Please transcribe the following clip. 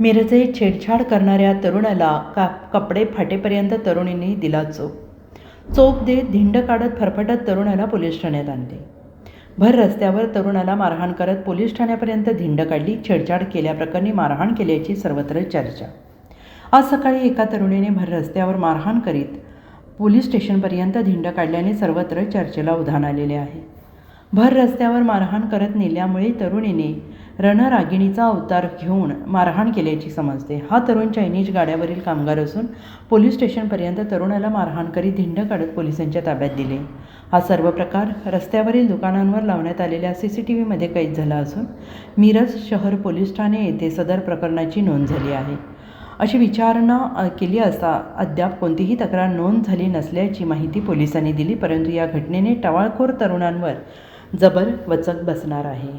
मिरजे छेडछाड करणाऱ्या तरुणाला का कपडे फाटेपर्यंत तरुणींनी दिला चोप. चोप देत धिंड काढत फरफटत तरुणाला पोलीस ठाण्यात आणले. भर रस्त्यावर तरुणाला मारहाण करत पोलीस ठाण्यापर्यंत धिंड काढली छेडछाड केल्याप्रकरणी मारहाण केल्याची सर्वत्र चर्चा. आज सकाळी एका तरुणीने भर रस्त्यावर मारहाण करीत पोलीस स्टेशनपर्यंत धिंड काढल्याने सर्वत्र चर्चेला उधाण आलेले आहे. भर रस्त्यावर मारहाण करत नेल्यामुळे तरुणीने रणरागिणीचा अवतार घेऊन मारहाण केल्याची समजते. हा तरुण चायनीज गाड्यावरील कामगार असून पोलीस स्टेशनपर्यंत तरुणाला मारहाण करीत धिंड काढत पोलिसांच्या ताब्यात दिले. हा सर्व प्रकार रस्त्यावरील दुकानांवर लावण्यात आलेल्या सी सी टी व्हीमध्ये कैद झाला असून मिरज शहर पोलीस ठाणे येथे सदर प्रकरणाची नोंद झाली आहे. अशी विचारणा केली असता अद्याप कोणतीही तक्रार नोंद झाली नसल्याची माहिती पोलिसांनी दिली परंतु या घटनेने टवाळखोर तरुणांवर जबर वचक बसणार आहे.